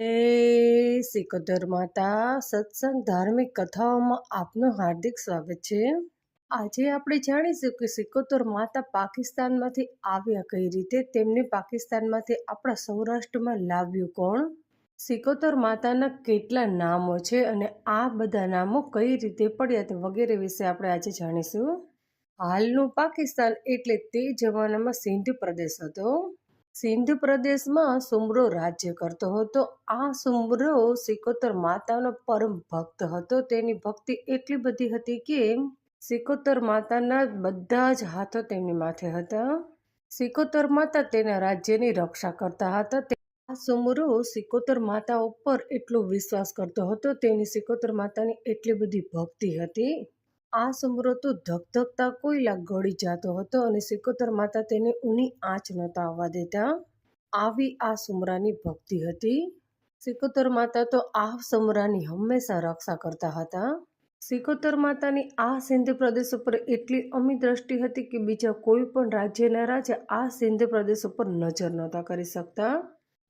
એ સિકોતર માતા સત્સંગ, ધાર્મિક કથાઓમાં આપનું હાર્દિક સ્વાગત છે. આજે આપણે જાણીશું કે સિકોતર માતા પાકિસ્તાનમાંથી આવ્યા કઈ રીતે, તેમને પાકિસ્તાનમાંથી આપણા સૌરાષ્ટ્રમાં લાવ્યું કોણ? સિકોતર માતાના કેટલા નામો છે અને આ બધા નામો કઈ રીતે પડ્યા તે વગેરે વિશે આપણે આજે જાણીશું. હાલનું પાકિસ્તાન એટલે તે જમાનામાં સિંધ પ્રદેશ હતો. સિંધ પ્રદેશમાં સુમરો રાજ્ય કરતો હતો. આ સુમરો સિકોતર માતાનો પરમ ભક્ત હતો. તેની ભક્તિ એટલી બધી હતી કે સિકોતર માતાના બધા જ હાથો તેમની માથે હતા. સિકોતર માતા તેના રાજ્યની રક્ષા કરતા હતા. આ સુમરો સિકોતર માતા ઉપર એટલો વિશ્વાસ કરતો હતો. તેની સિકોતર માતાની એટલી બધી ભક્તિ હતી. આ સમરો તો ધકધકતા કોયલા ગળી જતો હતો અને સિકોતર માતા તેને ઊની આંચ નહોતા આવવા દેતા. આવી આ સુમરાની ભક્તિ હતી. સિકોતર માતા તો આ સમરાની હંમેશા રક્ષા કરતા હતા. સિકોતર માતાની આ સિંધ પ્રદેશ ઉપર એટલી અમી દ્રષ્ટિ હતી કે બીજા કોઈ પણ રાજ્યના રાજા આ સિંધ પ્રદેશ ઉપર નજર નહોતા કરી શકતા.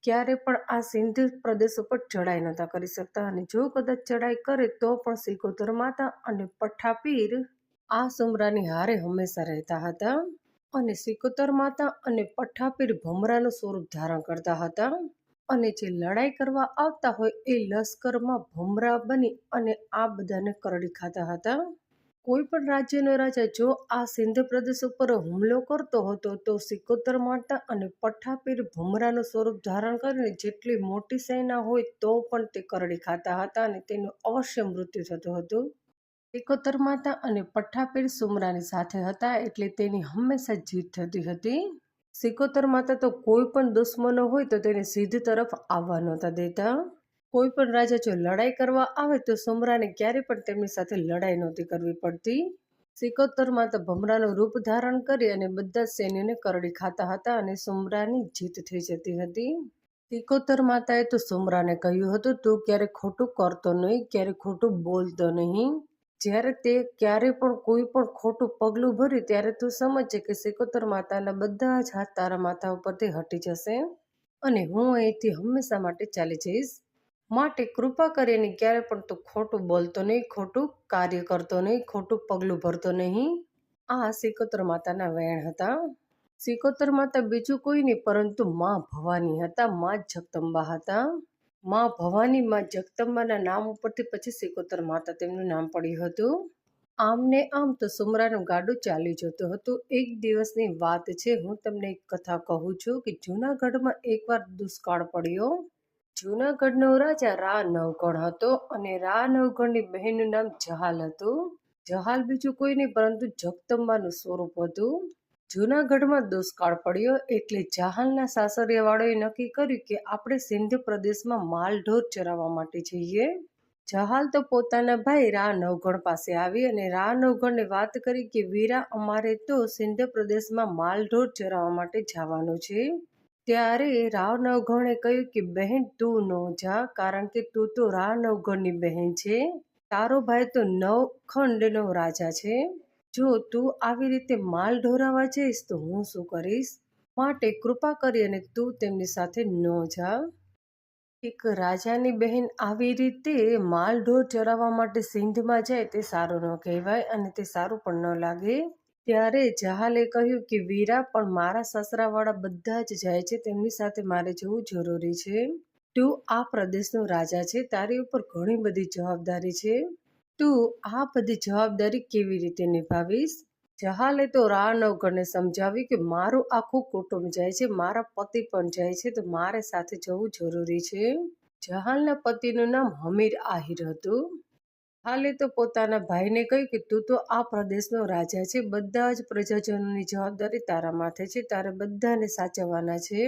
ક્યારે પણ આ સિંધ પ્રદેશ ઉપર ચડાઈ નહોતા કરી શકતા અને જો કદાચ ચડાઈ કરે તો પણ સિકોતર માતા અને પઠાપીર આ સુમરાની હારે હંમેશા રહેતા હતા અને સિકોતર માતા અને પઠ્ઠાપીર ભમરાનું સ્વરૂપ ધારણ કરતા હતા. અને જે લડાઈ કરવા આવતા હોય એ લશ્કરમાં ભમરા બની અને આ બધાને કરડી ખાતા હતા. કોઈ પણ રાજ્યનો રાજા જો આ સિંધ પ્રદેશ ઉપર હુમલો કરતો હતો, તો સિકોતર માતા અને પઠ્ઠાપીર ભમરાનું સ્વરૂપ ધારણ કરીને જેટલી મોટી સેના હોય તો પણ તે કરડી ખાતા હતા અને તેનું અવશ્ય મૃત્યુ થતું હતું. સિકોતર માતા અને પઠ્ઠાપીર સુમરાની સાથે હતા એટલે તેની હંમેશા જીત થતી હતી. સિકોતર માતા તો કોઈ પણ દુશ્મનો હોય તો તેને સીધ તરફ આવવા નહોતા દેતા. કોઈ પણ રાજા જો લડાઈ કરવા આવે તો સુમરાને ક્યારે પણ તેમની સાથે લડાઈ નહોતી કરવી પડતી. સિકોતર માતા ભમરાનું રૂપ ધારણ કરી અને બધા સૈન્યને કરડી ખાતા હતા અને સુમરાની જીત થઈ જતી હતી. સિકોતર માતાએ તો સુમરાને કહ્યું હતું, તું ક્યારે ખોટું કરતો નહીં, ક્યારે ખોટું બોલતો નહીં. જ્યારે તે ક્યારે પણ કોઈ પણ ખોટું પગલું ભર્યું ત્યારે તું સમજે કે સિકોતર માતાના બધા જ હાથ તારા માથા ઉપરથી હટી જશે. અને હું અહીંથી હંમેશા માટે ચાલી જઈશ. માટે કૃપા કરીને ક્યારે પણ તું ખોટું બોલતો નહીં, ખોટું કાર્ય કરતો નહીં, ખોટું પગલું ભરતો નહીં. આ સિકોતર માતાના વેણ હતા. સિકોતર માતા બીજું કોઈ નહીં, પરંતુ માં ભવાની હતા, માં જગદંબા હતા. માં ભવાની, માં જગદંબાના નામ ઉપરથી પછી સિકોતર માતા તેમનું નામ પડ્યું હતું. આમને આમ તો સુમરાનું ગાડું ચાલી જતું હતું. એક દિવસની વાત છે, હું તમને એક કથા કહું છું કે જૂનાગઢમાં એકવાર દુષ્કાળ પડ્યો. જૂનાગઢનો રાજા રા નવગણ હતો અને રા નવગણની બહેનનું નામ જહાલ હતું. જહાલ બીજું કોઈ નહીં, પરંતુ જગદંબાનું સ્વરૂપ હતું. જૂનાગઢમાં દુષ્કાળ પડ્યો એટલે જહાલના સાસરિયાવાળોએ નક્કી કર્યું કે આપણે સિંધ પ્રદેશમાં માલઢોર ચરાવવા માટે જઈએ. જહાલ તો પોતાના ભાઈ રા નવગણ પાસે આવી અને રા નવગણને વાત કરી કે, વીરા, અમારે તો સિંધ પ્રદેશમાં માલઢોર ચરાવવા માટે જવાનું છે. ત્યારે રાવ નવઘણે કહ્યું કે, બહેન, તું ન જા, કારણ કે તું તો રાવ નવઘણની બહેન છે. તારો ભાઈ તો નવખંડનો રાજા છે. જો તું આવી રીતે માલ ઢોરાવા જઈશ, તો હું શું કરીશ? માટે કૃપા કરી અને તું તેમની સાથે ન જા. એક રાજાની બહેન આવી રીતે માલ ઢોર ચરાવવા માટે સિંધમાં જાય, તે સારું ન કહેવાય અને તે સારું પણ ન લાગે. ત્યારે જહાલે કહ્યું કે, વીરા, પણ મારા સસરાવાળા બધા જ જાય છે. તેમની સાથે મારે જવું જરૂરી છે. તું આ પ્રદેશનો રાજા છે. તારી ઉપર ઘણી બધી જવાબદારી છે. તું આ બધી જવાબદારી કેવી રીતે નિભાવીશ? જહાલે તો રા નવગણને સમજાવ્યું કે, મારું આખું કુટુંબ જાય છે. મારા પતિ પણ જાય છે. તો મારે સાથે જવું જરૂરી છે. જહાલના પતિનું નામ હમીર આહિર હતું. હાલે તો પોતાના ભાઈને કહ્યું કે, તું તો આ પ્રદેશનો રાજા છે. બધા જ પ્રજાજનોની જવાબદારી તારા માથે છે. તારે બધાને સાચવવાના છે.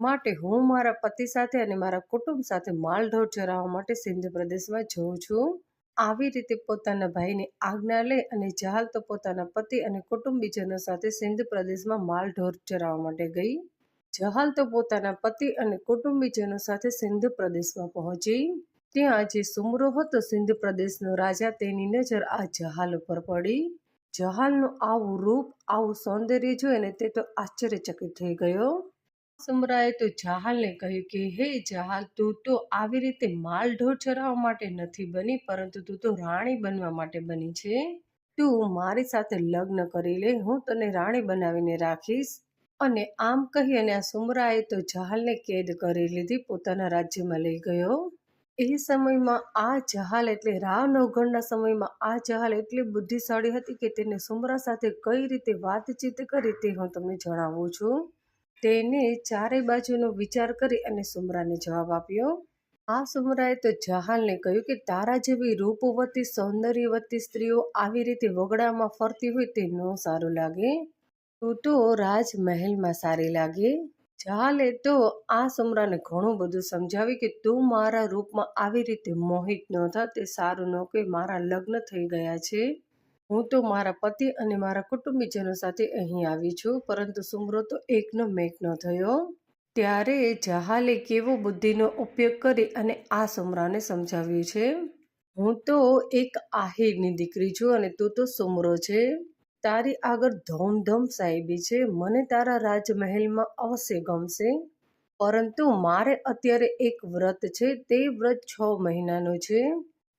માટે હું મારા પતિ સાથે અને મારા કુટુંબ સાથે માલઢોર ચરાવવા માટે સિંધ પ્રદેશમાં જઉં છું. આવી રીતે પોતાના ભાઈની આજ્ઞા લે અને જહાલ તો પોતાના પતિ અને કુટુંબીજનો સાથે સિંધ પ્રદેશમાં માલઢોર ચરાવવા માટે ગઈ. જહાલ તો પોતાના પતિ અને કુટુંબીજનો સાથે સિંધ પ્રદેશમાં પહોંચી. ત્યાં જે સુમરો હતો સિંધ પ્રદેશનો રાજા તેની નજર આ જહાલ ઉપર પડી. જહાલનું આવું રૂપ, આવું સૌંદર્ય જોઈને તે તો આશ્ચર્યચકિત થઈ ગયો. સુમરાએ તો જહાલને કહ્યું કે, હે જહાલ, તું તો આવી રીતે માલ ઢોર ચરાવવા માટે નથી બની, પરંતુ તું તો રાણી બનવા માટે બની છે. તું મારી સાથે લગ્ન કરી લે, હું તને રાણી બનાવીને રાખીશ. અને આમ કહી અને આ સુમરાએ તો જહાલને કેદ કરી લીધી, પોતાના રાજ્યમાં લઈ ગયો. એ સમયમાં આ જહાલ એટલે રાવ નવઘણના સમયમાં આ જહાલ એટલી બુદ્ધિશાળી હતી કે તેને સુમરા સાથે કઈ રીતે વાતચીત કરી તે હું તમને જણાવું છું. તેને ચારે બાજુનો વિચાર કરી અને સુમરાને જવાબ આપ્યો. આ સુમરાએ તો જહાલને કહ્યું કે તારા જેવી રૂપવતી, સૌંદર્યવતી સ્ત્રીઓ આવી રીતે વગડામાં ફરતી હોય તે ન સારું લાગે. તું તો રાજમહેલમાં સારી લાગે. જહાલે તો આ સુમરાને ઘણું બધું સમજાવ્યું કે તું મારા રૂપમાં આવી રીતે મોહિત ન થા, તે સારું ન કે મારા લગ્ન થઈ ગયા છે. હું તો મારા પતિ અને મારા કુટુંબીજનો સાથે અહીં આવી છું, પરંતુ સુમરો તો એકનો મેઘ ન થયો. ત્યારે જહાલે કેવો બુદ્ધિનો ઉપયોગ કરી અને આ સુમરાને સમજાવ્યું છે? હું તો એક આહિરની દીકરી છું અને તું તો સુમરો છે. તારી આગળ ધોમધમ સાહેબી છે. મને તારા રાજમહેલમાં અવશ્ય ગમશે. પરંતુ મારે અત્યારે એક વ્રત છે. તે વ્રત છ મહિનાનું છે.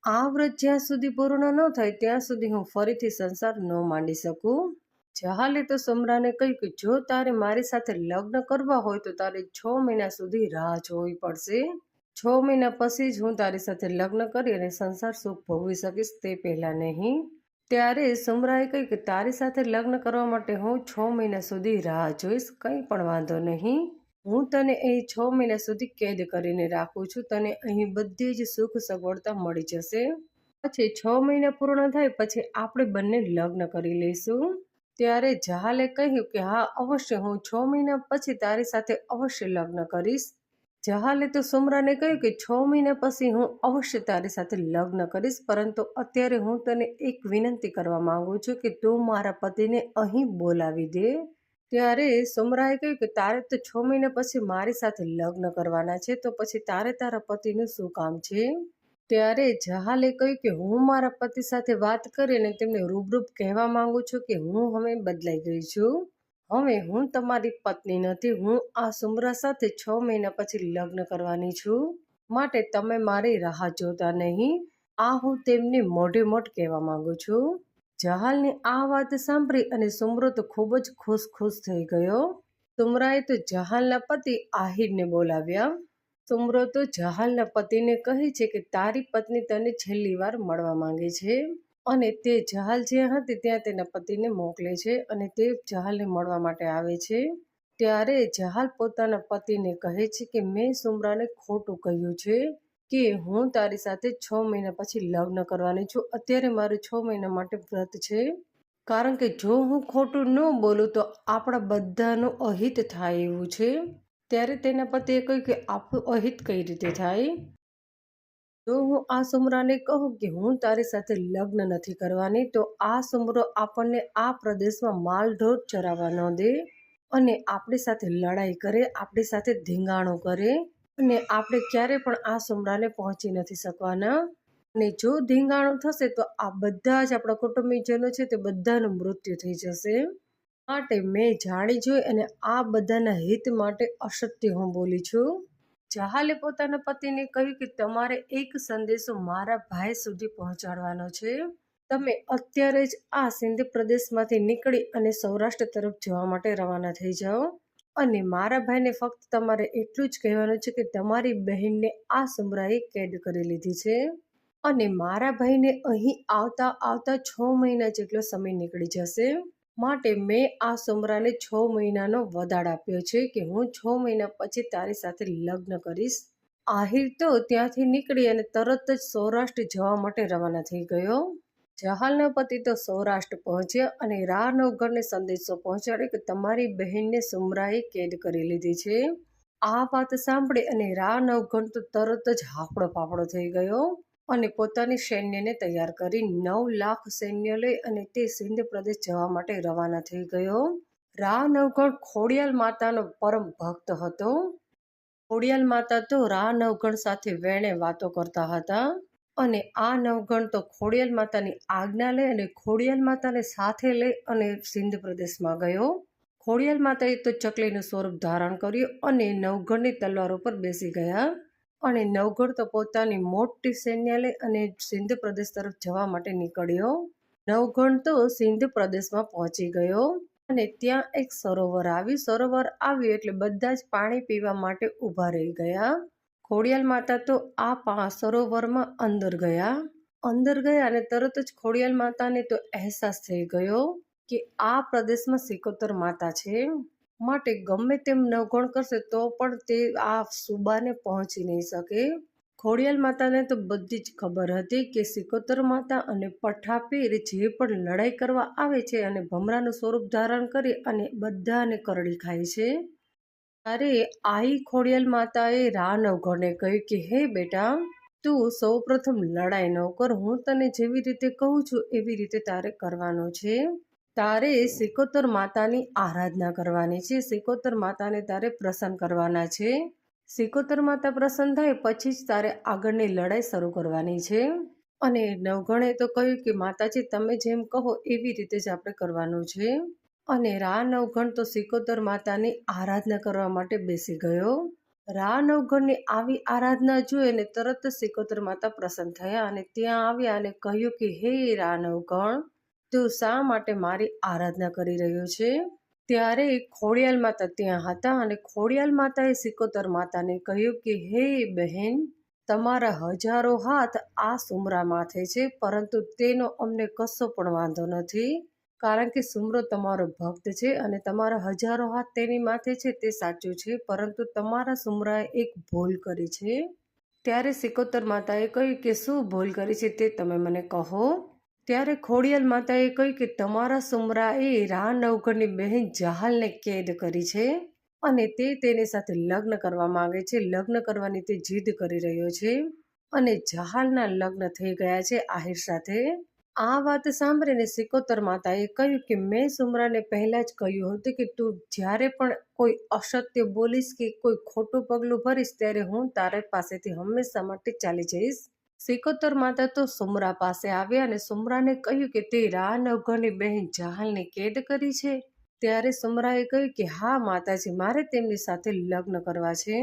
આ વ્રત જ્યાં સુધી પૂર્ણ ન થાય, ત્યાં સુધી હું ફરીથી સંસાર ન માંડી શકું. જહાલે તો સમરાને કહ્યું કે, જો તારે મારી સાથે લગ્ન કરવા હોય, તો તારે છ મહિના સુધી રાહ જોવી પડશે. છ મહિના પછી જ હું તારી સાથે લગ્ન કરી અને સંસાર સુખ ભોગવી શકીશ તે પહેલાં નહીં. ત્યારે સુમરાએ કહ્યું કે તારી સાથે લગ્ન કરવા માટે હું છ મહિના સુધી રાહ જોઈશ, કંઈ પણ વાંધો નહીં. હું તને અહીં છ મહિના સુધી કેદ કરીને રાખું છું, તને અહીં બધી જ સુખ સગવડતા મળી જશે. પછી છ મહિના પૂર્ણ થાય, પછી આપણે બંને લગ્ન કરી લઈશું. ત્યારે જહાલે કહ્યું કે હા, અવશ્ય હું છ મહિના પછી તારી સાથે અવશ્ય લગ્ન કરીશ. જહાલે તો સુમરાને કહ્યું કે છ મહિના પછી હું અવશ્ય તારી સાથે લગ્ન કરીશ, પરંતુ અત્યારે હું તને એક વિનંતી કરવા માંગુ છું કે તું મારા પતિને અહીં બોલાવી દે. ત્યારે સુમરાએ કહ્યું કે તારે તો છ મહિના પછી મારી સાથે લગ્ન કરવાના છે, તો પછી તારે તારા પતિનું શું કામ છે? ત્યારે જહાલે કહ્યું કે હું મારા પતિ સાથે વાત કરીને તેમને રૂબરૂપ કહેવા માંગુ છું કે હું હવે બદલાઈ ગઈ છું. હવે હું તમારી પત્ની નથી, હું આ સુમરા સાથે છ મહિના પછી લગ્ન કરવાની છું. માટે તમે મારી રાહ જોતા નહીં, આ હું તેમને મોઢે મોઢ કહેવા માંગુ છું. જહાલની આ વાત સાંભળી અને સુમરો તો ખૂબ જ ખુશ ખુશ થઈ ગયો. સુમરાએ તો જહાલના પતિ આહિરને બોલાવ્યા. સુમરો તો જહાલના પતિને કહે છે કે તારી પત્ની તને છેલ્લી વાર મળવા માંગે છે. અને તે જહાલ જ્યાં હતી ત્યાં તેના પતિને મોકલે છે અને તે જહાલને મળવા માટે આવે છે. ત્યારે જહાલ પોતાના પતિને કહે છે કે, મેં સુમરાને ખોટું કહ્યું છે કે હું તારી સાથે છ મહિના પછી લગ્ન કરવાની છું. અત્યારે મારું છ મહિના માટે વ્રત છે. કારણ કે જો હું ખોટું ન બોલું તો આપણા બધાનું અહિત થાય એવું છે. ત્યારે તેના પતિએ કહ્યું કે આપણું અહિત કઈ રીતે થાય? જો હું આ સુમરાને કહું કે હું તારી સાથે લગ્ન નથી કરવાની, તો આ સુમરો આપણને આ પ્રદેશમાં માલ ઢોર ચરાવવા ન દે અને આપણી સાથે લડાઈ કરે, આપણી સાથે ધીંગાણો કરે અને આપણે ક્યારે પણ આ સુમરાને પહોંચી નથી શકવાના. અને જો ધીંગાણો થશે, તો આ બધા જ આપણા કુટુંબીજનો છે તે બધાનું મૃત્યુ થઈ જશે. માટે મેં જાણી જોઈ અને આ બધાના હિત માટે અસત્ય હું બોલી છું. જહાલે પોતાના પતિને કહ્યું કે તમારે એક સંદેશો મારા ભાઈ સુધી પહોંચાડવાનો છે. તમે અત્યારે જ આ સિંધ પ્રદેશમાંથી નીકળી અને સૌરાષ્ટ્ર તરફ જવા માટે રવાના થઈ જાઓ. અને મારા ભાઈને ફક્ત તમારે એટલું જ કહેવાનું છે કે તમારી બહેનને આ સુમરાએ કેદ કરી લીધી છે. અને મારા ભાઈને અહીં આવતા આવતા છ મહિના જેટલો સમય નીકળી જશે. માટે મેં આ સુમરાને છ મહિનાનો વદાડ આપ્યો છે કે હું છ મહિના પછી તારી સાથે લગ્ન કરીશ. આહિર તો ત્યાંથી નીકળી અને તરત જ સૌરાષ્ટ્ર જવા માટે રવાના થઈ ગયો. જહાલના પતિ તો સૌરાષ્ટ્ર પહોંચ્યા અને રા નવઘરને સંદેશો પહોંચાડ્યો કે તમારી બહેનને સુમરાએ કેદ કરી લીધી છે. આ વાત સાંભળી અને રા નવગણ તો તરત જ હાફડો ફાફડો થઈ ગયો. અને પોતાની સૈન્યને તૈયાર કરી નવ લાખ સૈન્ય લઈ અને તે સિંધ પ્રદેશ જવા માટે રવાના થઈ ગયો. રા નવગણ ખોડિયાલ માતાનો પરમ ભક્ત હતો. ખોડિયાલ માતા તો રા નવગણ સાથે વેણે વાતો કરતા હતા અને આ નવગણ તો ખોડિયાલ માતાની આજ્ઞા લઈ અને ખોડિયાલ માતાને સાથે લઈ અને સિંધ પ્રદેશમાં ગયો. ખોડિયાલ માતાએ તો ચકલીનું સ્વરૂપ ધારણ કર્યું અને નવગણની તલવાર ઉપર બેસી ગયા. અને નવગણ તો પોતાની મોટી સૈન્ય લઈ અને સિંધ પ્રદેશ તરફ જવા માટે નીકળ્યો. નવગણ તો સિંધ પ્રદેશમાં પહોંચી ગયો અને ત્યાં એક સરોવર આવ્યું. સરોવર આવ્યું એટલે બધા જ પાણી પીવા માટે ઊભા રહી ગયા. ખોડિયાલ માતા તો આ સરોવરમાં અંદર ગયા. અંદર ગયા અને તરત જ ખોડિયાલ માતાને તો અહેસાસ થઈ ગયો કે આ પ્રદેશમાં સિકોતર માતા છે. માટે ગમે તેમ નવગણ કરશે તો પણ તે આ સુબાને પહોંચી નહીં શકે. ખોડિયાલ માતાને તો બધી જ ખબર હતી કે સિકોતર માતા અને પઠાપીર જે પણ લડાઈ કરવા આવે છે અને ભમરાનું સ્વરૂપ ધારણ કરી અને બધાને કરડી ખાય છે. ત્યારે આઈ ખોડિયાલ માતાએ રા નવગણને કહ્યું કે, હે બેટા, તું સૌ પ્રથમ લડાઈ ન કર, હું તને જેવી રીતે કહું છું, એવી રીતે તારે કરવાનું છે. તારે સિકોતર માતાની આરાધના કરવાની છે. સિકોતર માતાને તારે પ્રસન્ન કરવાના છે. સિકોતર માતા પ્રસન્ન થાય પછી જ તારે આગળની લડાઈ શરૂ કરવાની છે. અને નવગણે તો કહ્યું કે, માતાજી, તમે જેમ કહો એવી રીતે જ આપણે કરવાનું છે. અને રા નવગણ તો સિકોતર માતાની આરાધના કરવા માટે બેસી ગયો. રા નવગણની આવી આરાધના જોઈ અને તરત સિકોતર માતા પ્રસન્ન થયા અને ત્યાં આવ્યા અને કહ્યું કે, હે રા નવગણ તું શા માટે મારી આરાધના કરી રહ્યો છે? ત્યારે ખોડિયાલ માતા ત્યાં હતા અને ખોડિયાલ માતાએ સિકોતર માતાને કહ્યું કે, હે બહેન, તમારા હજારો હાથ આ સુમરા માથે છે, પરંતુ તેનો અમને કશો પણ વાંધો નથી, કારણ કે સુમરો તમારો ભક્ત છે અને તમારા હજારો હાથ તેની માથે છે, તે સાચું છે, પરંતુ તમારા સુમરાએ એક ભૂલ કરી છે. ત્યારે સિકોતર માતાએ કહ્યું કે, શું ભૂલ કરી છે તે તમે મને કહો. ત્યારે ખોડિયાલ માતાએ કહ્યું કે તમારા સુમરાએ રા નવઘરની બહેન જહાલને કેદ કરી છે અને તે તેની સાથે લગ્ન કરવા માંગે છે. લગ્ન કરવાની તે જીદ કરી રહ્યો છે અને જહાલના લગ્ન થઈ ગયા છે આહિર સાથે. આ વાત સાંભળીને સિકોતર માતાએ કહ્યું કે મેં સુમરાને પહેલાં જ કહ્યું હતું કે તું જ્યારે પણ કોઈ અસત્ય બોલીશ કે કોઈ ખોટું પગલું ભરીશ ત્યારે હું તારે પાસેથી હંમેશા માટે ચાલી જઈશ. સિકોતર માતા તો સુમરા પાસે આવ્યા અને સુમરાને કહ્યું કે તે રાન નવઘરની બહેન જહાલને કેદ કરી છે. ત્યારે સુમરાએ કહ્યું કે હા, માતાજી, મારે તેમની સાથે લગ્ન કરવા છે.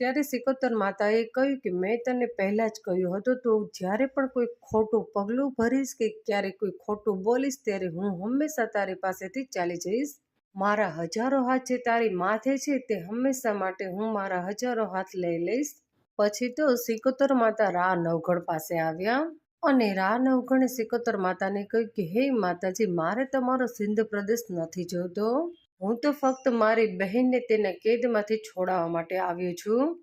ત્યારે સિકોતર માતાએ કહ્યું કે મેં તને પહેલાં જ કહ્યું હતું, તો જ્યારે પણ કોઈ ખોટું પગલું ભરીશ કે ક્યારે કોઈ ખોટું બોલીશ, ત્યારે હું હંમેશા તારી પાસેથી ચાલી જઈશ. મારા હજારો હાથ જે તારી માથે છે, તે હંમેશા માટે હું મારા હજારો હાથ લઈ લઈશ. પછી તો સિકોતર માતા રા નવઘણ પાસે આવ્યા અને રા નવઘણે સિકોતર માતાને કહ્યું કે, હે માતાજી, મારે તમારો સિંધ પ્રદેશ નથી જોતો. હું તો ફક્ત મારી બહેનને તેના કેદમાંથી છોડાવવા માટે આવ્યો છું.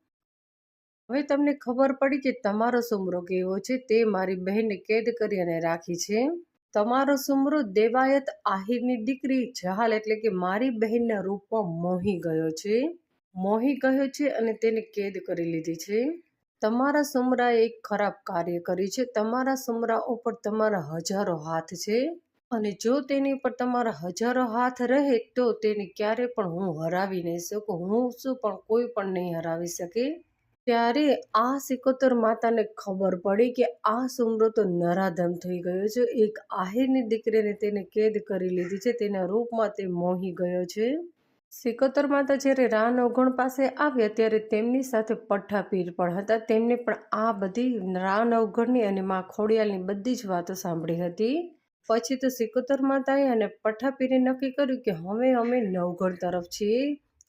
હવે તમને ખબર પડી કે તમારો સુમરો કેવો છે? તે મારી બહેનને કેદ કરી અને રાખી છે. તમારો સુમરો દેવાયત આહિરની દીકરી જહાલ એટલે કે મારી બહેનના રૂપમાં મોહી ગયો છે. મોહી ગયો છે અને તેને કેદ કરી લીધી છે. તમારા સુમરાએ એક ખરાબ કાર્ય કર્યું છે. તમારા સુમરા ઉપર તમારા હજારો હાથ છે. અને જો તેની પર તમારા હજારો હાથ રહે, તો તેને ક્યારે પણ હું હરાવી નહીં શકું. હું શું પણ કોઈ પણ નહીં હરાવી શકે? ત્યારે આ સિકોતર માતાને ખબર પડી કે આ સુમરો તો નરાધમ થઈ ગયો છે. એક આહિરની દીકરીને તેને કેદ કરી લીધી છે. તેના રૂપમાં તે મોહી ગયો છે. સિકોતર માતા જ્યારે રાન અવગણ પાસે આવ્યા ત્યારે તેમની સાથે પઠ્ઠા પીર પણ હતા. તેમને પણ આ બધી રાન અવગણની અને મા ખોડિયાલની બધી જ વાતો સાંભળી હતી. પછી તો સિકોતર માતાએ અને પઠ્ઠા પીરે નક્કી કર્યું કે હવે અમે નવગણ તરફ છીએ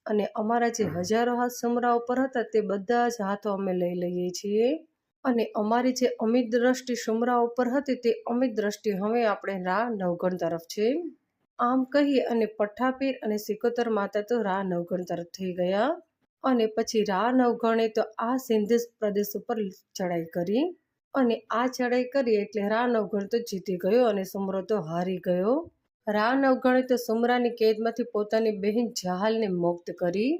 અને અમારા જે હજારો હાથ સુમરા ઉપર હતા તે બધા જ હાથો અમે લઈ લઈએ છીએ. અને અમારી જે અમિત દ્રષ્ટિ સુમરા ઉપર હતી તે અમિત દ્રષ્ટિ હવે આપણે રા નવગણ તરફ છે. આમ કહી અને પઠ્ઠાપીર અને સિકોતર માતા તો રા નવગણ તરફ થઈ ગયા. અને પછી રા નવગણે તો આ સિંધ પ્રદેશ ઉપર ચડાઈ કરી. અને આ ચડાઈ કરી એટલે રા નવગણ તો જીતી ગયો અને સુમરો તો હારી ગયો. રા નવગણે તો સુમરાની કેદમાંથી પોતાની બહેન જહાલને મુક્ત કરી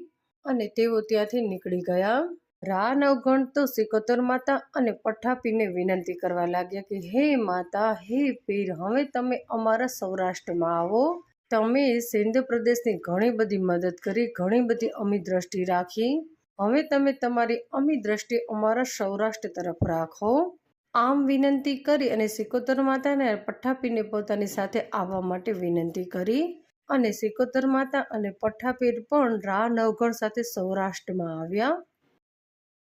અને તેઓ ત્યાંથી નીકળી ગયા. રા અવગણ તો સિકોતર માતા અને પઠાપીને વિનંતી કરવા લાગ્યા કે, હે માતા, હે પીર, હવે તમે અમારા સૌરાષ્ટ્રમાં આવો. તમે સિંધ પ્રદેશની ઘણી બધી મદદ કરી, ઘણી બધી અમી દ્રષ્ટિ રાખી. હવે તમે તમારી અમી દ્રષ્ટિ અમારા સૌરાષ્ટ્ર તરફ રાખો. આમ વિનંતી કરી અને સિકોતર માતાને પઠ્ઠાપીને પોતાની સાથે આવવા માટે વિનંતી કરી અને સિકોતર માતા અને પઠ્ઠાપીર પણ રા નવગણ સાથે સૌરાષ્ટ્રમાં આવ્યા.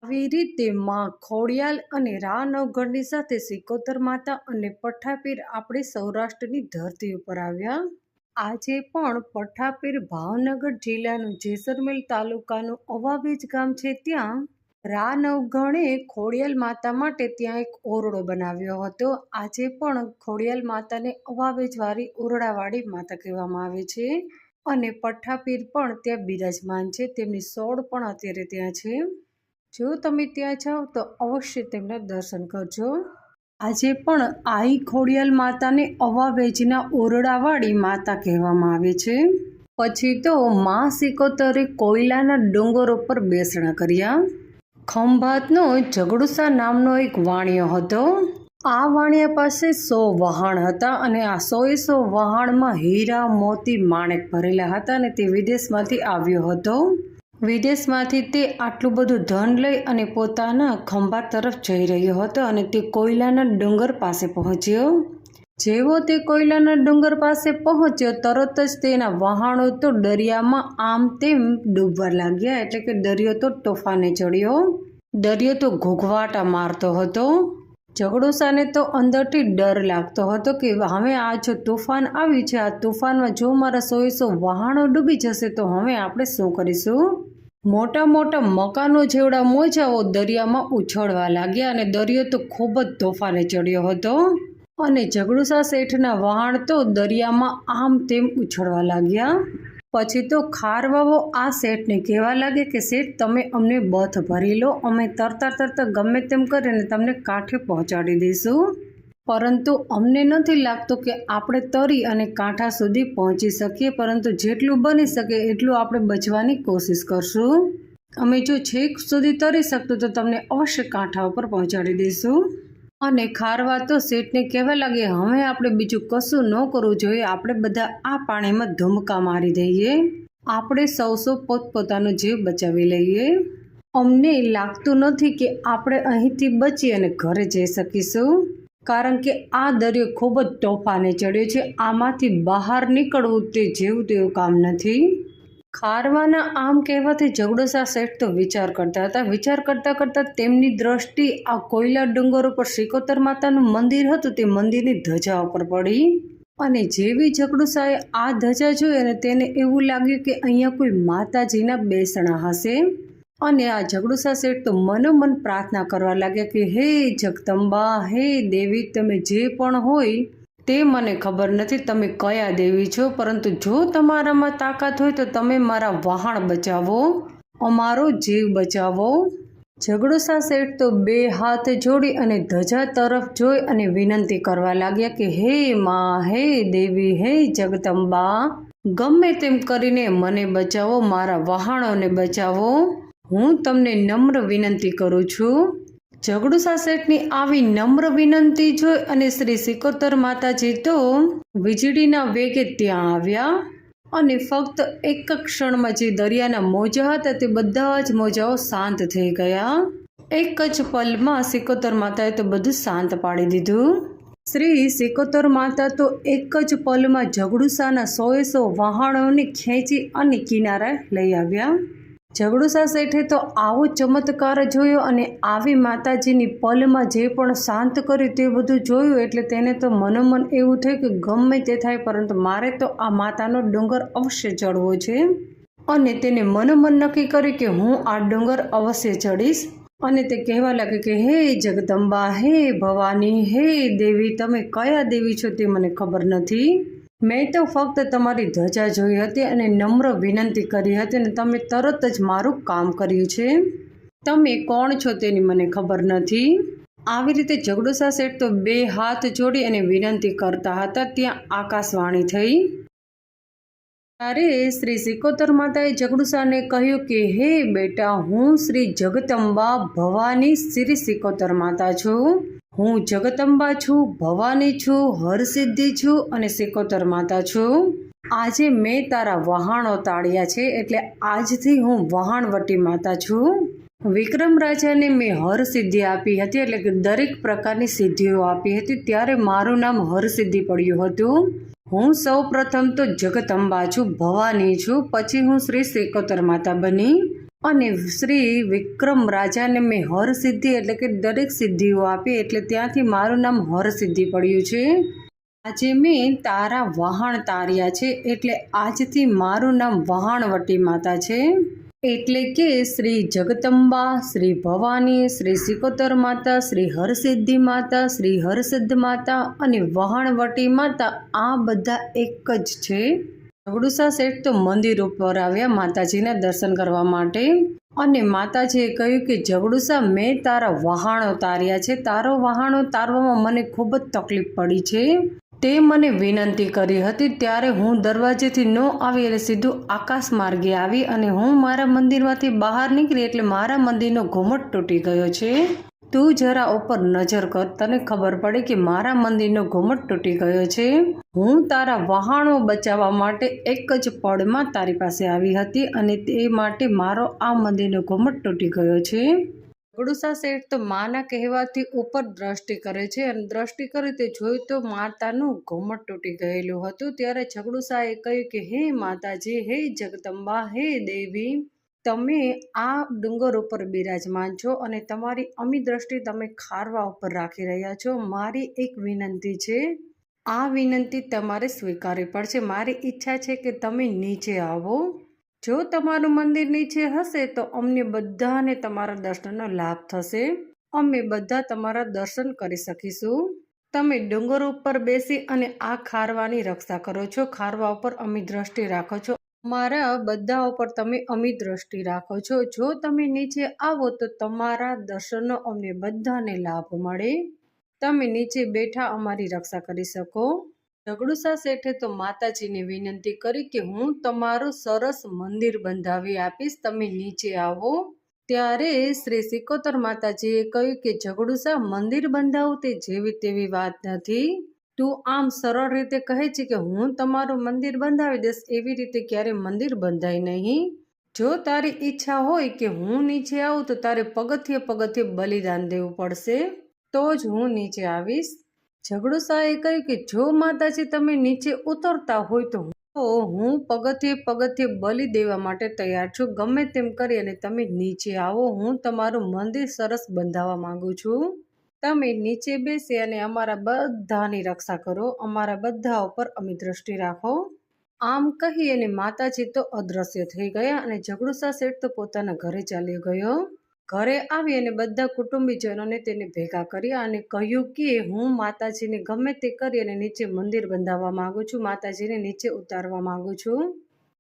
આવી રીતે માં ખોડિયાલ અને રા નવગણની સાથે સિકોતર માતા અને પઠ્ઠાપીર આપણે સૌરાષ્ટ્રની ધરતી ઉપર આવ્યા. આજે પણ પઠાપીર ભાવનગર જિલ્લાનું જેસરમેલ તાલુકાનું અવાબીજ ગામ છે ત્યાં. રા નવગણે ખોડિયાલ માતા માટે ત્યાં એક ઓરડો બનાવ્યો હતો. આજે પણ ખોડિયાલ માતાને અવાબેજવાળી ઓરડાવાળી માતા કહેવામાં આવે છે. અને પઠ્ઠાપીર પણ ત્યાં બિરાજમાન છે. તેમની સોળ પણ અત્યારે ત્યાં છે. જો તમે ત્યાં જાઓ તો અવશ્ય તેમના દર્શન કરજો. આજે પણ આઈ ખોડિયાલ માતાને અવાવેજના ઓરડાવાળી માતા કહેવામાં આવે છે. પછી તો મા સિકોતરે કોયલાના ડુંગર ઉપર બેસણા કર્યા. ખંભાતનો ઝઘડુસા નામનો એક વાણિયો હતો. આ વાણિયા પાસે સો વહાણ હતા અને આ સોએ સો વહાણમાં હીરા, મોતી, માણેક ભરેલા હતા અને તે વિદેશમાંથી આવ્યો હતો. વિદેશમાંથી તે આટલું બધું ધન લઈ અને પોતાના ખંભાત તરફ જઈ રહ્યો હતો અને તે કોયલાના ડુંગર પાસે પહોંચ્યો. જેવો તે કોયલાના ડુંગર પાસે પહોંચ્યો, તરત જ તેના વહાણો તો દરિયામાં આમ તેમ ડૂબવા લાગ્યા, એટલે કે દરિયો તો તોફાને ચડ્યો. દરિયો તો ઘૂઘવાટા મારતો હતો. ઝઘડોસાને તો અંદરથી ડર લાગતો હતો કે હવે આ જો તોફાન આવ્યું છે, આ તોફાનમાં જો મારા સોયસો વહાણો ડૂબી જશે, તો હવે આપણે શું કરીશું? મોટા મોટા મકાનો જેવડા મોજાઓ દરિયામાં ઉછળવા લાગ્યા અને દરિયો તો ખૂબ જ તોફાને ચડ્યો હતો. અને ઝઘડુસા શેઠના વહાણ તો દરિયામાં આમ તેમ ઉછળવા લાગ્યા. પછી તો ખારવાવો આ શેઠને કહેવા લાગે કે શેઠ તમે અમને બથ ભરી લો, અમે તરતા તરતા ગમે તેમ કરીને તમને કાંઠે પહોંચાડી દઈશું. પરંતુ અમને નથી લાગતું કે આપણે તરી અને કાંઠા સુધી પહોંચી શકીએ, પરંતુ જેટલું બની શકે એટલું આપણે બચવાની કોશિશ કરશું. અમે જો છેક સુધી તરી શકતું, તો તમને અવશ્ય કાંઠા ઉપર પહોંચાડી દઈશું. અને ખારવા તો શેઠને કહેવા લાગે, હવે આપણે બીજું કશું ન કરવું જોઈએ, આપણે બધા આ પાણીમાં ધુમકા મારી દઈએ. આપણે સૌ સૌ પોતપોતાનો જીવ બચાવી લઈએ. અમને લાગતું નથી કે આપણે અહીંથી બચી અને ઘરે જઈ શકીશું, કારણ કે આ દરિયો ખૂબ જ તોફાને ચડ્યો છે. આમાંથી બહાર નીકળવું તે જેવું તેવું કામ નથી. ખારવાના આમ કહેવાથી ઝઘડોસા શેઠ તો વિચાર કરતા હતા. વિચાર કરતાં કરતાં તેમની દ્રષ્ટિ આ કોયલા ડુંગર ઉપર શ્રીકોતર માતાનું મંદિર હતું તે મંદિરની ધજા ઉપર પડી. અને જેવી ઝઘડુસાએ આ ધજા જોઈ અને તેને એવું લાગ્યું કે અહીંયા કોઈ માતાજીના બેસણા હશે. અને આ ઝઘડુસા શેઠ તો મનોમન પ્રાર્થના કરવા લાગ્યા કે, હે જગદંબા, હે દેવી, તમે જે પણ હોય તે મને ખબર નથી તમે કયા દેવી છો, પરંતુ જો તમારામાં તાકાત હોય તો તમે મારા વહાણ બચાવો. અમારો જીવ બચાવો. ઝઘડોસા શેઠ તો બે હાથ જોડી અને ધજા તરફ જોઈ અને વિનંતી કરવા લાગ્યા કે, હે માં, હે દેવી, હે જગદંબા, ગમે તેમ કરીને મને બચાવો, મારા વહાણોને બચાવો. હું તમને નમ્ર વિનંતી કરું છું. ઝઘડુસા શેઠની આવી નમ્ર વિનંતી જોઈ અને શ્રી સિકોતર માતાજી તો વીજળીના વેગે ત્યાં આવ્યા અને ફક્ત એક ક્ષણમાં જે દરિયાના મોજા હતા તે બધા જ મોજાઓ શાંત થઈ ગયા. એક જ પલમાં સિકોતર માતાએ તો બધું શાંત પાડી દીધું. શ્રી સિકોતર માતા તો એક જ પલમાં ઝઘડુસાના સોએ સો વહાણોને ખેંચી અને કિનારે લઈ આવ્યા. ઝઘડુસા શેઠે તો આવો ચમત્કાર જોયો અને આવી માતાજીની પલમાં જે પણ શાંત કર્યું તે બધું જોયું એટલે તેને તો મનોમન એવું થયું કે ગમે તે થાય, પરંતુ મારે તો આ માતાનો ડુંગર અવશ્ય ચડવો છે. અને તેને મનોમન નક્કી કર્યું કે હું આ ડુંગર અવશ્ય ચડીશ. અને તે કહેવા લાગે કે હે જગદંબા, હે ભવાની, હે દેવી, તમે કયા દેવી છો તે મને ખબર નથી. મેં તો ફક્ત તમારી ધજા જોઈ હતી અને નમ્ર વિનંતી કરી હતી અને તમે તરત જ મારું કામ કર્યું છે. તમે કોણ છો તેની મને ખબર નથી. આવી રીતે ઝઘડુસા શેઠ તો બે હાથ જોડી અને વિનંતી કરતા હતા, ત્યાં આકાશવાણી થઈ. ત્યારે શ્રી સિકોતર માતાએ ઝઘડુસાને કહ્યું કે, હે બેટા, હું શ્રી જગદંબા ભવાની શ્રી સિકોતર માતા છું. હું જગતંબા છું, ભવાની છું, હરસિદ્ધિ છું અને સિકોતર માતા છું. આજે મેં તારા વહાણો તાળ્યા છે એટલે આજથી હું વહાણવટી માતા છું. વિક્રમ રાજાને મેં હરસિદ્ધિ આપી હતી એટલે કે દરેક પ્રકારની સિદ્ધિઓ આપી હતી ત્યારે મારું નામ હરસિદ્ધિ પડ્યું હતું. હું સૌ પ્રથમ તો જગતંબા છું, ભવાની છું, પછી હું શ્રી સિકોતર માતા બની. અને શ્રી વિક્રમ રાજાને મેં હરસિદ્ધિ એટલે કે દરેક સિદ્ધિઓ આપી એટલે ત્યાંથી મારું નામ હરસિદ્ધિ પડ્યું છે. આજે મેં તારા વહાણ તાર્યા છે એટલે આજથી મારું નામ વહાણવટી માતા છે. એટલે કે શ્રી જગદંબા, શ્રી ભવાની, શ્રી સિકોતર માતા, શ્રી હરસિદ્ધિ માતા, શ્રી હરસિદ્ધ માતા અને વહાણવટી માતા આ બધા એક જ છે. ઝઘડુસા શેઠ તો મંદિર ઉપર આવ્યા માતાજીના દર્શન કરવા માટે. અને માતાજીએ કહ્યું કે ઝઘડુસા મેં તારા વહાણો તાર્યા છે. તારો વહાણો તારવામાં મને ખૂબ જ તકલીફ પડી છે. તે મને વિનંતી કરી હતી. ત્યારે હું દરવાજેથી ન આવી એટલે સીધું આકાશ માર્ગે આવી અને હું મારા મંદિરમાંથી બહાર નીકળી એટલે મારા મંદિરનો ઘુમટ તૂટી ગયો છે. તું જરા ઉપર નજર કર. તને ખબર પડે કે મારા મંદિરનો ઘુમટ તૂટી ગયો છે. હું તારા વહાણો બચાવવા માટે એક જ પળમાં તારી પાસે આવી હતી અને તે માટે મારો આ મંદિરનો ઘુમટ તૂટી ગયો છે. ગડુસા શેઠ તો માના કહેવાથી ઉપર દ્રષ્ટિ કરે છે અને દ્રષ્ટિ કરી તે જોયું તો માતાનું ઘુમટ તૂટી ગયેલું હતું. ત્યારે ઝઘડુસાએ કહ્યું કે, હે માતાજી, હે જગદંબા, હે દેવી. તમે આ ડુંગર ઉપર બિરાજમાન છો અને તમારી અમી દ્રષ્ટિ તમે ખારવા ઉપર રાખી રહ્યા છો. મારી એક વિનંતી છે, આ વિનંતી તમારે સ્વીકારવી પડશે. મારી ઈચ્છા છે કે તમે નીચે આવો. જો તમારું મંદિર નીચે હશે તો અમને બધાને તમારા દર્શનનો લાભ થશે. અમે બધા તમારા દર્શન કરી શકીશું. તમે ડુંગર ઉપર બેસી અને આ ખારવાની રક્ષા કરો છો. ખારવા ઉપર અમી દ્રષ્ટિ રાખો છો. મારા બધા ઉપર તમે અમી દ્રષ્ટિ રાખો છો. જો તમે નીચે આવો તો તમારા દર્શનનો અમને બધાને લાભ મળે. તમે નીચે બેઠા અમારી રક્ષા કરી શકો. ઝઘડુસા શેઠે તો માતાજીને વિનંતી કરી કે હું તમારું સરસ મંદિર બંધાવી આપીશ. તમે નીચે આવો. ત્યારે શ્રી સિકોતર માતાજીએ કહ્યું કે ઝઘડુસા મંદિર બંધાવું તે જેવી તેવી વાત નથી. તું આમ સરળ રીતે કહે છે કે હું તમારું મંદિર બંધાવી દઈશ, એવી રીતે ક્યારે મંદિર બંધાય નહીં? જો તારી ઈચ્છા હોય કે હું નીચે આવું, તો તારે પગથિયે પગથિયે બલિદાન દેવું પડશે. તો જ હું નીચે આવીશ. ઝઘડુસાએ કહ્યું કે જો માતાજી તમે નીચે ઉતરતા હોય તો હું પગથિયે પગથિયે બલિ દેવા માટે તૈયાર છું. ગમે તેમ કરી અને તમે નીચે આવો. હું તમારું મંદિર સરસ બંધાવવા માંગુ છું. તમે નીચે બેસી અને અમારા બધાની રક્ષા કરો. અમારા બધા ઉપર અમી દ્રષ્ટિ રાખો. આમ કહી અને માતાજી તો અદ્રશ્ય થઈ ગયા અને ઝઘડુસા શેઠ તો પોતાના ઘરે ચાલ્યો ગયો. ઘરે આવી અને બધા કુટુંબીજનોને તેને ભેગા કર્યા અને કહ્યું કે હું માતાજીને ગમે તે કરી અને નીચે મંદિર બંધાવવા માંગુ છું, માતાજીને નીચે ઉતારવા માંગુ છું.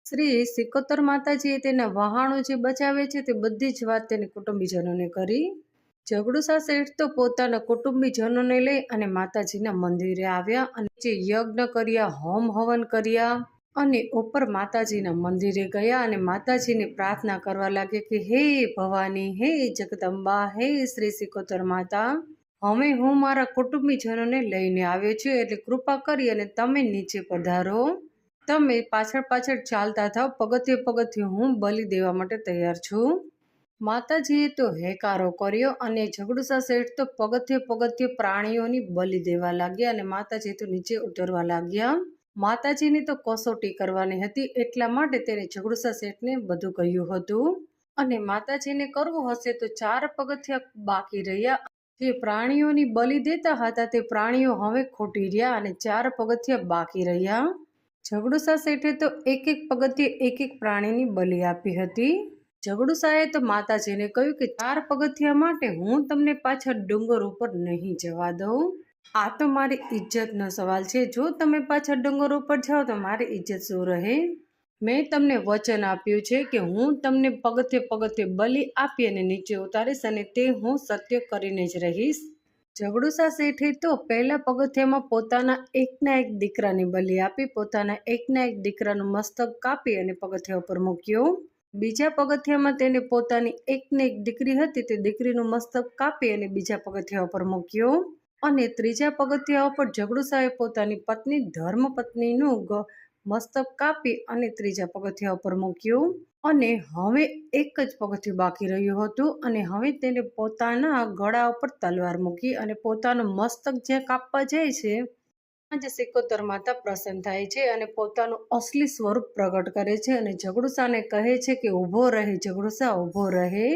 શ્રી સિકોતર માતાજીએ તેના વહાણો જે બચાવે છે તે બધી જ વાત તેને કુટુંબીજનોને કરી. ઝઘડુસા શેઠ તો પોતાના કુટુંબીજનોને લઈ અને માતાજીના મંદિરે આવ્યા અને જે યજ્ઞ કર્યા, હોમ હવન કર્યા અને ઉપર માતાજીના મંદિરે ગયા અને માતાજીને પ્રાર્થના કરવા લાગ્યા કે, હે ભવાની, હે જગદંબા, હે શ્રી સિકોતર માતા, હવે હું મારા કુટુંબીજનોને લઈને આવ્યો છું, એટલે કૃપા કરી અને તમે નીચે પધારો. તમે પાછળ પાછળ ચાલતા થાવ, પગથિયે પગથિયે હું બલિ દેવા માટે તૈયાર છું. માતાજીએ તો હેકારો કર્યો અને ઝઘડુસા શેઠ તો પગથિયે પગથિયે પ્રાણીઓની બલિ દેવા લાગ્યા અને માતાજી તો નીચે ઉતરવા લાગ્યા. માતાજીની તો કસોટી કરવાની હતી, એટલા માટે તેને ઝઘડુસા શેઠને બધું કહ્યું હતું. અને માતાજીને કરવું હશે તો ચાર પગથિયા બાકી રહ્યા. જે પ્રાણીઓની બલિ દેતા હતા તે પ્રાણીઓ હવે ખોટી રહ્યા અને ચાર પગથિયા બાકી રહ્યા. ઝઘડુસા શેઠે તો એક એક પગથિયે એક એક પ્રાણીની બલિ આપી હતી. ઝઘડુસાએ તો માતાજીને કહ્યું કે ચાર પગથિયા માટે હું તમને પાછળ ડુંગર ઉપર નહીં જવા દઉં. આ તો મારી ઇજ્જતનો સવાલ છે. જો તમે પાછા ડુંગર ઉપર જાઓ તો મારી ઇજ્જત શું રહે? મેં તમને વચન આપ્યું છે કે હું તમને પગથિયે પગથિયે બલિ આપી અને નીચે ઉતારીશ અને તે હું સત્ય કરીને જ રહીશ. ઝઘડુસા શેઠે તો પહેલા પગથિયામાં પોતાના એકના એક દીકરાની બલિ આપી, પોતાના એકના એક દીકરાનું મસ્તક કાપી અને પગથિયા ઉપર મૂક્યો. બીજા પગથિયામાં તેને પોતાની એકને એક દીકરી હતી, તે દીકરીનું મસ્તક કાપી અને બીજા પગથિયા ઉપર મૂક્યો. અને ત્રીજા પગથિયા ઉપર ઝઘડુસાએ પોતાની પત્ની, ધર્મપત્નીનું મસ્તક કાપી અને ત્રીજા પગથિયા ઉપર મૂક્યું. અને હવે એક જ પગથિયું બાકી રહ્યું હતું અને હવે તેને પોતાના ગળા ઉપર તલવાર મૂકી અને પોતાનું મસ્તક જે કાપવા જાય છે આજે સિકોતર માતા પ્રસન્ન થાય છે અને પોતાનું અસલી સ્વરૂપ પ્રગટ કરે છે અને ઝઘડુસાને કહે છે કે ઊભો રહે, ઝઘડુસા ઊભો રહે.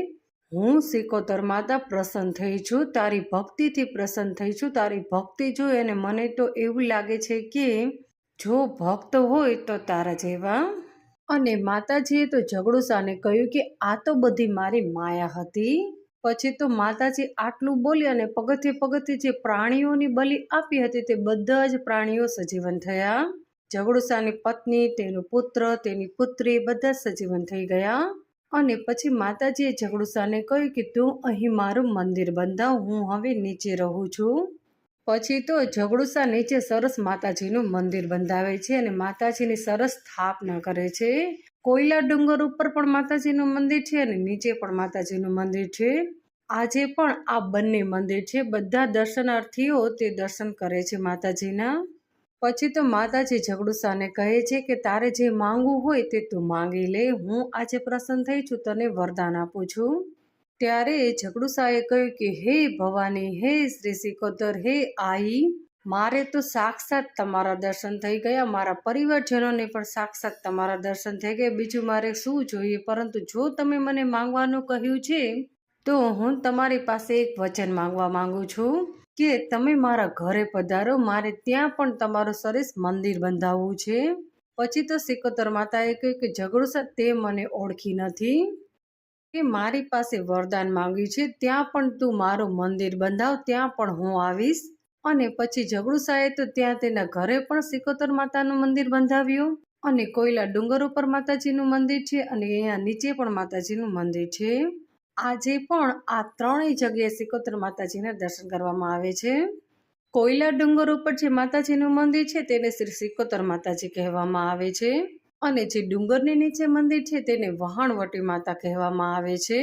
હું સિકોતર માતા પ્રસન્ન થઈ છું, તારી ભક્તિથી પ્રસન્ન થઈ છું, તારી ભક્તિ જોઈ અને મને તો એવું લાગે છે કે જો ભક્ત હોય તો તારા જેવા. અને માતાજીએ તો ઝઘડુસાને કહ્યું કે આ તો બધી મારી માયા હતી. પછી તો માતાજી આટલું બોલી અને પગથિયે પગથિયે જે પ્રાણીઓની બલિ આપી હતી તે બધા જ પ્રાણીઓ સજીવન થયા. ઝઘડુસાની પત્ની, તેનો પુત્ર, તેની પુત્રી બધા સજીવન થઈ ગયા. અને પછી માતાજીએ ઝઘડુસાને કહ્યું કે તું અહીં મારું મંદિર બંધાવ, હું હવે નીચે રહું છું. પછી તો જગડુસા નીચે સરસ માતાજીનું મંદિર બંધાવે છે અને માતાજીની સરસ સ્થાપના કરે છે. કોયલા ડુંગર ઉપર પણ માતાજીનું મંદિર છે અને નીચે પણ માતાજીનું મંદિર છે. આજે પણ આ બંને મંદિર છે. બધા દર્શનાર્થીઓ તે દર્શન કરે છે માતાજીના. પછી તો માતાજી ઝઘડુસાને કહે છે કે, તારે જે માંગવું હોય તે તું માંગી લે. હું આજે પ્રસન્ન થઈ છું, તને વરદાન આપું છું. ત્યારે ઝઘડુસાએ કહ્યું કે, હે ભવાની, હે શ્રી સિકોતર, હે આઈ મારે તો સાક્ષાત તમારા દર્શન થઈ ગયા, મારા પરિવારજનોને પણ સાક્ષાત તમારા દર્શન થઈ ગયા. બીજું મારે શું જોઈએ? પરંતુ જો તમે મને માંગવાનું કહ્યું છે, તો હું તમારી પાસે એક વચન માંગવા માંગુ છું કે તમે મારા ઘરે પધારો. મારે ત્યાં પણ તમારું સરસ મંદિર બંધાવવું છે. પછી તો સિકોતર માતાએ કહ્યું કે ઝઘડુસા તે મને ઓળખી નથી કે મારી પાસે વરદાન માંગ્યું છે. ત્યાં પણ તું મારું મંદિર બંધાવ, ત્યાં પણ હું આવીશ. અને પછી ઝઘડુસાએ તો ત્યાં તેના ઘરે પણ સિકોતર માતાનું મંદિર બંધાવ્યું અને કોયલા ડુંગર ઉપર માતાજીનું મંદિર છે અને અહીંયા નીચે પણ માતાજીનું મંદિર છે. આજે પણ આ ત્રણેય જગ્યાએ સિકોતર માતાજીના દર્શન કરવામાં આવે છે. કોયલા ડુંગર ઉપર જે માતાજીનું મંદિર છે તેને શ્રી સિકોતર માતાજી કહેવામાં આવે છે અને જે ડુંગરની નીચે મંદિર છે તેને વહાણવટી માતા કહેવામાં આવે છે.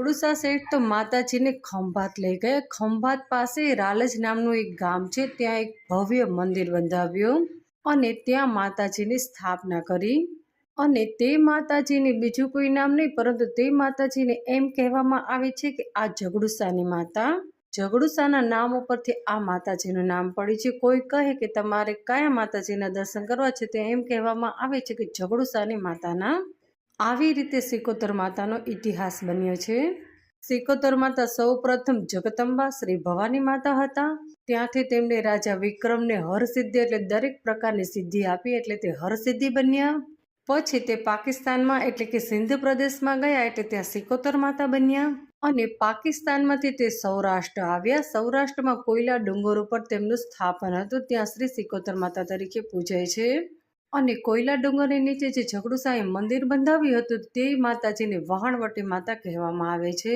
ઉડુસા શેઠ તો માતાજીને ખંભાત લઈ ગયા. ખંભાત પાસે રાલજ નામનું એક ગામ છે. ત્યાં એક ભવ્ય મંદિર બંધાવ્યું અને ત્યાં માતાજીની સ્થાપના કરી. અને તે માતાજીને બીજું કોઈ નામ નહીં, પરંતુ તે માતાજીને એમ કહેવામાં આવે છે કે આ ઝઘડુસાની માતા. ઝઘડુસાના નામ ઉપરથી આ માતાજીનું નામ પડ્યું છે. કોઈ કહે કે તમારે કયા માતાજીના દર્શન કરવા છે, તે એમ કહેવામાં આવે છે કે જગડુસાની માતાના આવી રીતે સિકોતર માતાનો ઇતિહાસ બન્યો છે. સિકોતર માતા સૌ પ્રથમ જગદંબા શ્રી ભવાની માતા હતા. ત્યાંથી તેમને રાજા વિક્રમને હરસિદ્ધિ એટલે દરેક પ્રકારની સિદ્ધિ આપી એટલે તે હરસિદ્ધિ બન્યા. પછી તે પાકિસ્તાનમાં એટલે કે સિંધ પ્રદેશમાં ગયા એટલે ત્યાં સિકોતર માતા બન્યા. અને પાકિસ્તાનમાંથી તે સૌરાષ્ટ્ર આવ્યા. સૌરાષ્ટ્રમાં કોયલા ડુંગર ઉપર તેમનું સ્થાપન હતું. ત્યાં શ્રી સિકોતર માતા તરીકે પૂજાય છે. અને કોયલા ડુંગરની નીચે જે ઝઘડુસાએ મંદિર બંધાવ્યું હતું તે માતાજીને વહાણવટી માતા કહેવામાં આવે છે.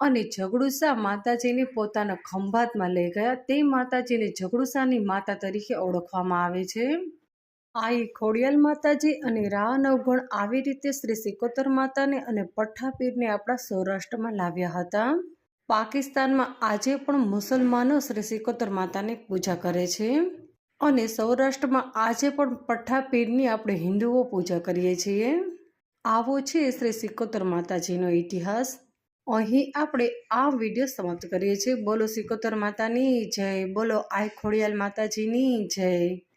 અને ઝઘડુસા માતાજીને પોતાના ખંભાતમાં લઈ ગયા તે માતાજીને ઝઘડુસાની માતા તરીકે ઓળખવામાં આવે છે. આઈ ખોડિયાલ માતાજી અને રા નવગણ આવી રીતે શ્રી સિકોતર માતાને અને પઠ્ઠાપીરને આપણા સૌરાષ્ટ્રમાં લાવ્યા હતા. પાકિસ્તાનમાં આજે પણ મુસલમાનો શ્રી સિકોતર માતાની પૂજા કરે છે. અને સૌરાષ્ટ્રમાં આજે પણ પઠ્ઠા પીરની આપણે હિન્દુઓ પૂજા કરીએ છીએ. આવો છે શ્રી સિકોતર માતાજીનો ઇતિહાસ. અહીં આપણે આ વીડિયો સમાપ્ત કરીએ છીએ. બોલો સિકોતર માતાની જય, બોલો આઈ ખોડિયાલ માતાજીની જય.